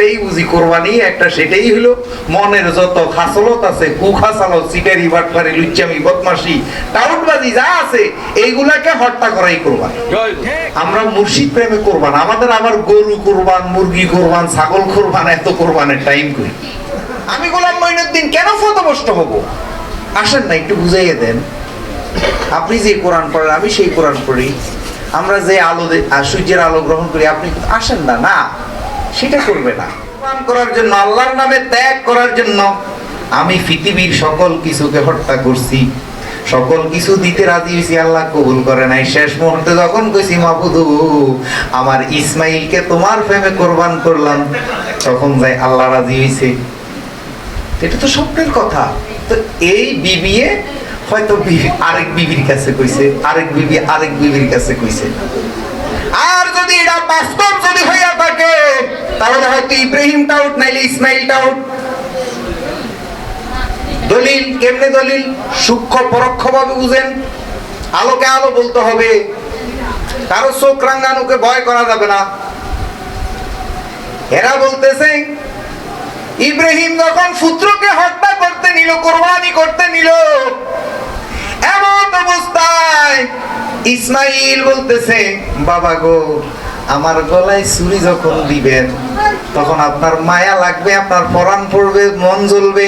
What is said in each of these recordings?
একটাই বুঝি কোরবানি একটা সেটাই হলো মনের যত খাসলত আছে কুখাসালত সিটারি বাটপারি লুচ্চামি বদমাসি টাউটবাজি যা আছে এইগুলাকে হত্যা করাই কোরবানি। আমরা মুর্শিদ প্রেমে কোরবান আমাদের আবার গরু কোরবান মুরগি কোরবান ছাগল কোরবান এত কোরবানের টাইম করি আমি গোলাম মঈনুদ্দিন কেন ফতবষ্ট হব? আসেন না একটু বুঝাইয়ে দেন। আপনি যে কোরআন পড়েন আমি সেই কোরআন পড়ি। আমরা যে আলো সূর্যের আলো গ্রহণ করি আপনি আসেন না না। সেটা করবে না। করার জন্য, আল্লাহর নামে ত্যাগ করার জন্য আমি পৃথিবীর সকল কিছুকে হত্যা করছি। সকল কিছু দিতে রাজি হয়েছি, আল্লাহ কবুল করে নাই। শেষ মুহূর্তে যখন কইছি আমার ইসমাইলকে তোমার প্রেমে কোরবান করলাম, তখন যাই আল্লাহ রাজি হয়েছে এটা তো স্বপ্নের কথা। তো এই বিবিয়ে হয়তো আরেক বিবির কাছে কইছে, আরেক বিবি আরেক বিবির কাছে কইছে। আর যদি এটা বাস্তব যদি হইয়া থাকে, তাহলে হয়তো ইব্রাহিম টাউট নাইলে ইসমাইল টাউট দলিল, কেমনে দলিল? সূক্ষ্ম বুঝেন। আলোকে আলো বলতে হবে। কারও চোখ রাঙ্গানুকে ভয় করা যাবে না। এরা বলতেছে, ইব্রাহিম যখন পুত্রকে হত্যা করতে নিল, কোরবানি করতে নিল, এমন অবস্থায় ইসমাইল বলতেছে, বাবা গো আমার গলায় ছুরি যখন দিবেন, তখন আপনার মায়া লাগবে, আপনার পরাণ পড়বে, মন জ্বলবে।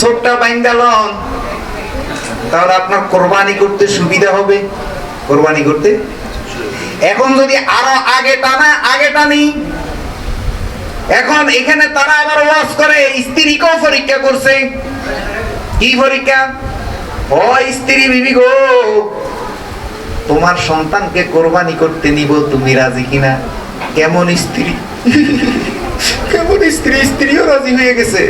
চোখটা বাইন্দালন তাহলে আপনার কোরবানি করতে সুবিধা হবে। কোরবানি করতে? এখন যদি আরও আগে টানা, আগে টানি। এখন এখানে তারা আবার ওয়াজ করে, স্ত্রীকেও পরীক্ষা করছে। কি পরীক্ষা? ও স্ত্রী বিবি গো তোমার সন্তানকে কোরবানি করতে নিব, তুমি রাজি কিনা? কেমন স্ত্রী? কেমন স্ত্রী? স্ত্রীও রাজি হয়ে গেছে।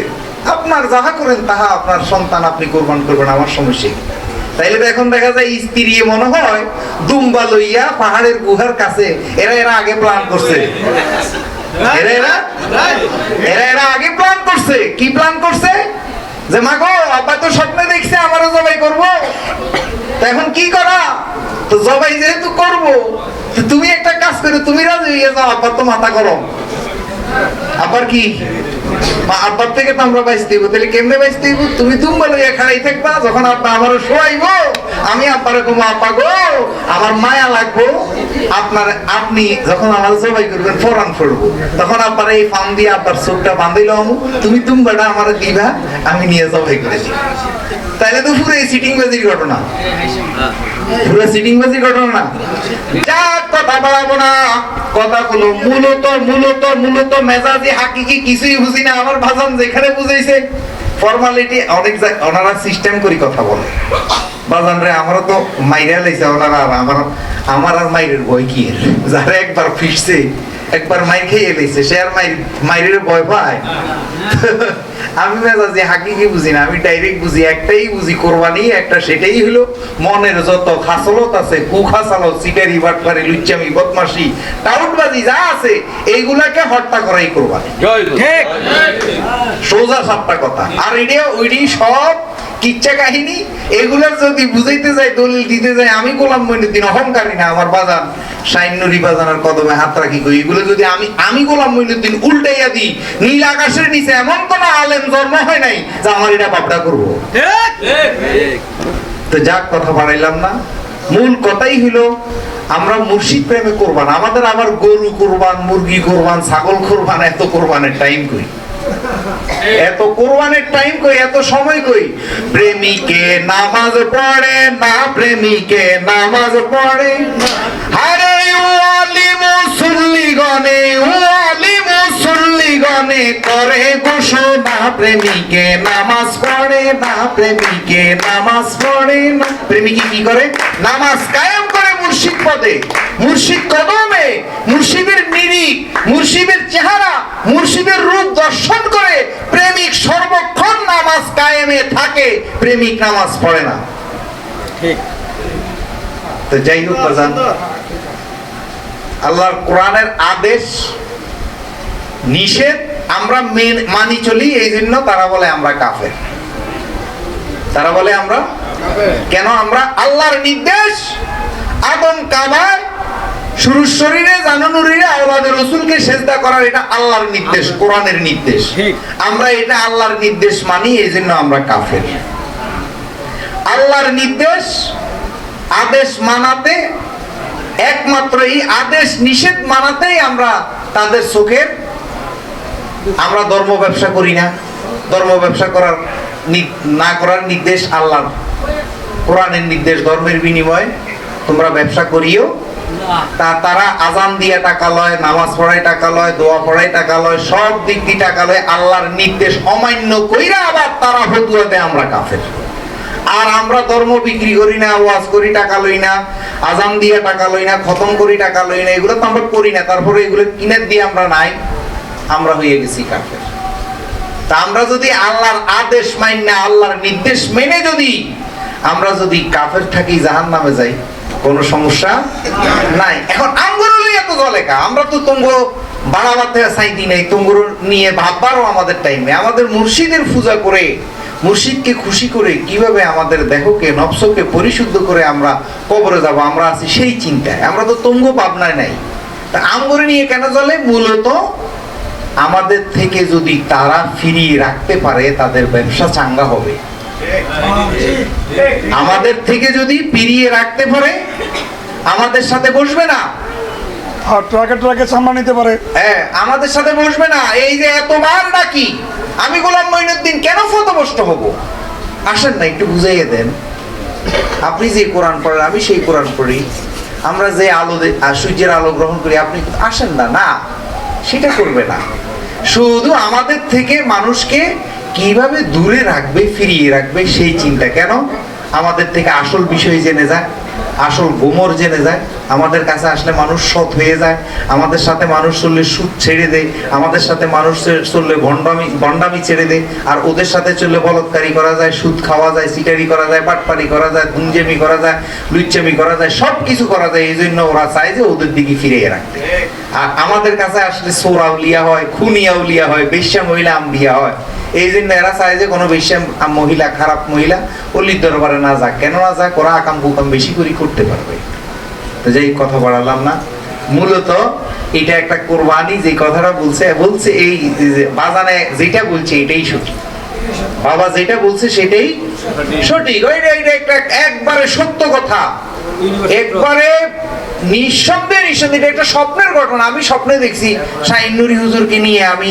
আপনার যাহা করেন, তাহা আপনার সন্তান আপনি কোরবান করবেন, আমার সমস্যা তাইলে তো এখন দেখা যায় স্ত্রী মনে হয় দুম্বা লইয়া পাহাড়ের গুহার কাছে, এরা এরা আগে প্ল্যান করছে। এরা এরা? এরা এরা আগে প্ল্যান করছে। কি প্ল্যান করছে? যে, মাগো, আব্বা তো স্বপ্নে দেখছে, আমারও জবাই করব। এখন কি করা? তো জবাই যেহেতু করব তুমি একটা কাজ করে, তুমি রাজি হয়ে যাও, আব্বার তো মাথা গরম। আবার কি? আব্বার থেকে তো আমরা বাইসতে হইব, তাহলে কেমনে বাইসতে হইব? তুমি দুম্বা লইয়া খাড়াই থাকবা, যখন আব্বা আমারও শোয়াইব, আমি আব্বারে কমো আব্বা গো, আমার মায়া লাগবো, আপনার আপনি যখন আমার জবাই করবেন, ফরান ফড়বো তখন আব্বার এই ফান দিয়ে আব্বার চোখটা বান্ধিল আমু, তুমি দুম্বাটা আমার দিবা, আমি নিয়ে জবাই করে দিই তাহলে তো পুরো সিটিং বাজির ঘটনা। পুরো সিটিং বাজির ঘটনা। না যা কথা বাড়াবো না। কথা হলো মূলত মূলত মূলত মেজাজি হাকিকি কিছুই বুঝি না। আমার ভাষণ যেখানে বুঝাইছে ফর্মালিটি অনেক ওনারা সিস্টেম করি কথা বলে। বাজান রে, আমারও তো মাইরা লাইছে ওনারা আমার আমার আর মাইরের ভয় কি? যারা একবার ফিরছে একবার মাইর খেয়ে লাইছে সে আর মাইর মাইরের ভয় পায়। আমি মেজাজি হাকিকি বুঝি না আমি ডাইরেক্ট বুঝি একটাই বুঝি কোরবানি একটা সেটাই হলো মনের যত খাসলত আছে কুখাসালত সিটারি বাটপারি লুচ্চামি বদমাসি টাউটবাজি যা আছে এইগুলাকে হত্যা করাই কোরবানি। ঠিক। সোজা সাপটা কথা। আর এটা ওইটি সব কিচ্ছা কাহিনী এগুলো যদি বুঝাইতে যাই দলিল দিতে যাই আমি গোলাম মইনুদ্দিন অহংকারী না আমার বাজান। সাইনুরি বাজানের কদমে হাত রাখি কই, এগুলো যদি আমি আমি গোলাম মইনুদ্দিন উল্টাইয়া দিই, নীল আকাশের নিচে এমন কোন আলেম জন্ম হয় নাই যে আমার এটা বাপটা করব। তো যাক, কথা বাড়াইলাম না। মূল কথাই হলো আমরা মুর্শিদ প্রেমে কোরবান। আমাদের আবার গরু কোরবান, মুরগি কোরবান, ছাগল কোরবান, এত কোরবানের টাইম কই? এত কোরবানের টাইম কই, এত সময় কই? প্রেমিকে নামাজ পড়ে না, প্রেমিকে নামাজ পড়ে। আরে ও আলি মুসল্লি গনে ও আলি মুসল্লি গনে করে ঘোষণা। প্রেমিকে নামাজ পড়ে না, প্রেমিকে নামাজ পড়ে না। প্রেমিকে কি করে? নামাজ কায়েম করে মুর্শিদ পদে। মুর্শিদ কদমে মুর্শিদের নিরিখ মুর্শিদের চেহারা মুর্শিদের রূপ দর্শন করে প্রেমিক সর্বক্ষণ নামাজ কায়েমে থাকে প্রেমিক নামাজ পড়ে না। ঠিক। তো যাই হোক বাজান আল্লাহর কোরআনের আদেশ নিষেধ আমরা মানি চলি এই জন্য তারা বলে আমরা কাফের। তারা বলে আমরা কেন আমরা আল্লাহর নির্দেশ আদম কাবার শুরুর শরীরে জানানুরিরে আওলাদের রসুলকে সেজদা করার এটা আল্লাহর নির্দেশ কোরআনের নির্দেশ। আমরা এটা আল্লাহর নির্দেশ মানি এই জন্য আমরা কাফের। আল্লাহর নির্দেশ আদেশ মানাতে একমাত্র এই আদেশ নিষেধ মানাতেই আমরা তাদের চোখের আমরা ধর্ম ব্যবসা করি না। ধর্ম ব্যবসা করার নি- না করার নির্দেশ আল্লাহর কোরআনের নির্দেশ ধর্মের বিনিময়ে তোমরা ব্যবসা করিও। তারা আজান দিয়ে টাকা লয়, নামাজ পড়ায় টাকা লয়, দোয়া পড়ায় টাকা লয়, সব দিক দিয়ে টাকা লয়, আল্লাহর নির্দেশ অমান্য কইরা আবার তারা ফতুয়া দেয় আমরা কাফের। আর আমরা ধর্ম বিক্রি করি না, ওয়াজ করি, টাকা লই না, আজান দিয়ে টাকা লই না, খতম করি, টাকা লই না, এগুলো তো আমরা করি না, তারপরে এগুলো কিনে দিয়ে আমরা নাই, আমরা হয়ে গেছি কাফের। তা আমরা যদি আল্লাহর আদেশ মানি না, আল্লাহর নির্দেশ মেনে যদি আমরা যদি কাফের থাকি জাহান নামে যাই কোনো সমস্যা নাই। এখন আমগুলো নিয়ে তো জলেকা আমরা তো তোমগুলো বাড়াবাতে চাইতি নাই তোমগুলো নিয়ে ভাববারও আমাদের টাইমে আমাদের মুর্শিদের পূজা করে, মুর্শিদকে খুশি করে কীভাবে আমাদের দেহকে নফসকে পরিশুদ্ধ করে আমরা কবরে যাব, আমরা আছি সেই চিন্তায়। আমরা তো তঙ্গ পাবনায় নাই। তা আমগুলো নিয়ে কেন চলে মূলত আমাদের থেকে যদি তারা ফিরিয়ে রাখতে পারে, তাদের ব্যবসা চাঙ্গা হবে। আমাদের থেকে যদি ফিরিয়ে রাখতে পারে আমাদের সাথে বসবে না। আর ট্রাকে ট্রাকে সামলা নিতে পারে। হ্যাঁ আমাদের সাথে বসবে না। এই যে এতবার ডাকি আমি গোলাম মঈনুদ্দিন কেন ফতবষ্ট হব? আসেন না একটু বুঝাইয়ে দেন। আপনি যে কোরআন পড়েন আমি সেই কোরআন পড়ি। আমরা যে আলো সূর্যের আলো গ্রহণ করি আপনি আসেন না না সেটা করবে না। শুধু আমাদের থেকে মানুষকে কীভাবে দূরে রাখবে, ফিরিয়ে রাখবে সেই চিন্তা? কেন? আমাদের থেকে আসল বিষয় জেনে যায়, আসল গোমর জেনে যায়। আমাদের কাছে আসলে মানুষ সৎ হয়ে যায়। আমাদের সাথে মানুষ চললে সুদ ছেড়ে দেয়। আমাদের সাথে মানুষ চললে ভণ্ডামি ভণ্ডামি ছেড়ে দেয়। আর ওদের সাথে চললে বলৎকারি করা যায়, সুদ খাওয়া যায় সিটারি করা যায় পাটপারি করা যায়, গুঞ্জেমি করা যায়, লুচ্চামি করা যায় সব কিছু করা যায়। এই জন্য ওরা চায় যে ওদের দিকে ফিরিয়ে রাখতে। আর আমাদের কাছে আসলে সোরাউলিয়া হয়, খুনিয়াউলিয়া হয় বেশ্যা মহিলা আম্বিয়া হয়। এই জন্য এরা চায় যে কোনো আম- মহিলা, খারাপ মহিলা, অলির দরবারে না যাক, কেন না যাক, ওরা আকাম কুকাম বেশি করে করতে পারবে। তো যাই কথা বাড়ালাম না। মূলত এটা একটা কোরবানি, যে কথাটা বলছে বলছে এই যে বাজানে যেটা বলছে এটাই সঠিক। বাবা যেটা বলছে সেটাই সঠিক। ওইটা, এটা একটা একবারে সত্য কথা। একবারে এটা একটা স্বপ্নের আমি স্বপ্নে দেখছি নিয়ে আমি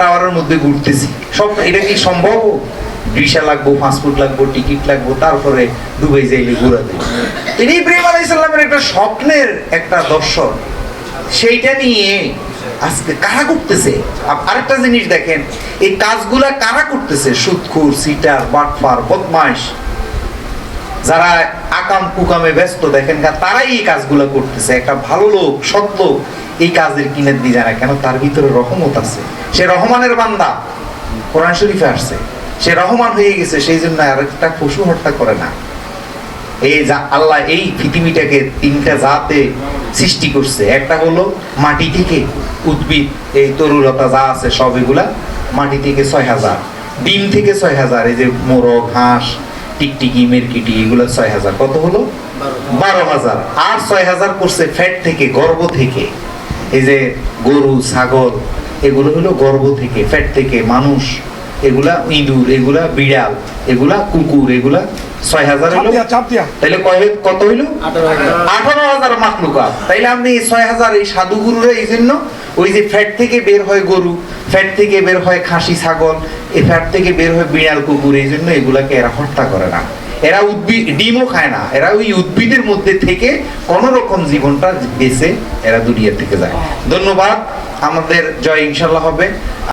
টাওয়ারের মধ্যে ঘুরতেছি। এটা কি সম্ভব? লাগবো লাগবো, টিকিট লাগবো, তারপরে দুবাই যাইলে ঘুরাতে তিনি ইব্রাহিম আলাইসাল্লামের একটা স্বপ্নের একটা দর্শন সেইটা নিয়ে আজকে কারা করতেছে? আরেকটা জিনিস দেখেন, এই কাজগুলা কারা করতেছে? সুদখুর সিটার বাটফার বদমাইশ। যারা আকাম কুকামে ব্যস্ত, দেখেন তারাই এই কাজগুলো করতেছে। একটা ভালো লোক, সৎ লোক, এই কাজের কিনে দিয়ে যায় না। কেন? তার ভিতরে রহমত আছে। সে রহমানের বান্দা। কোরআন শরীফে আসছে। সে রহমান হয়ে গেছে, সেই জন্য আর একটা পশু হত্যা করে না। এই যা, আল্লাহ এই পৃথিবীটাকে তিনটা জাতে সৃষ্টি করছে। একটা হলো মাটি থেকে উদ্ভিদ, এই তরুলতা যা আছে সব এগুলা মাটি থেকে ছয় হাজার। ডিম থেকে ছয় হাজার, এই যে মোরগ, হাঁস টিকটিকি মেরকিটি এগুলো ছয় হাজার। কত হলো? বারো হাজার। আর ছয় হাজার করছে ফ্যাট থেকে গর্ভ থেকে। এই যে গরু ছাগল এগুলো হলো গর্ভ থেকে ফ্যাট থেকে মানুষ। এগুলা ইঁদুর এগুলা বিড়াল এগুলা কুকুর এগুলা ছয় হাজার হলো। তাহলে কয় কত হইল? আঠারো হাজার। মাকলুকা তাইলে আপনি এই ছয় হাজার এই সাধু গুরুরা এই জন্য ওই যে ফ্যাট থেকে বের হয় গরু ফ্যাট থেকে বের হয় খাসি ছাগল ফ্যাট থেকে বের হয়ে বিড়াল, কুকুর, এই জন্য এগুলাকে এরা হত্যা করে না। এরা উদ্ভিদ, ডিমও খায় না। এরা ওই উদ্ভিদের মধ্যে থেকে কোন রকম জীবনটা বেছে এরা দুনিয়া থেকে যায়। ধন্যবাদ। আমাদের জয় ইনশাল্লাহ হবে।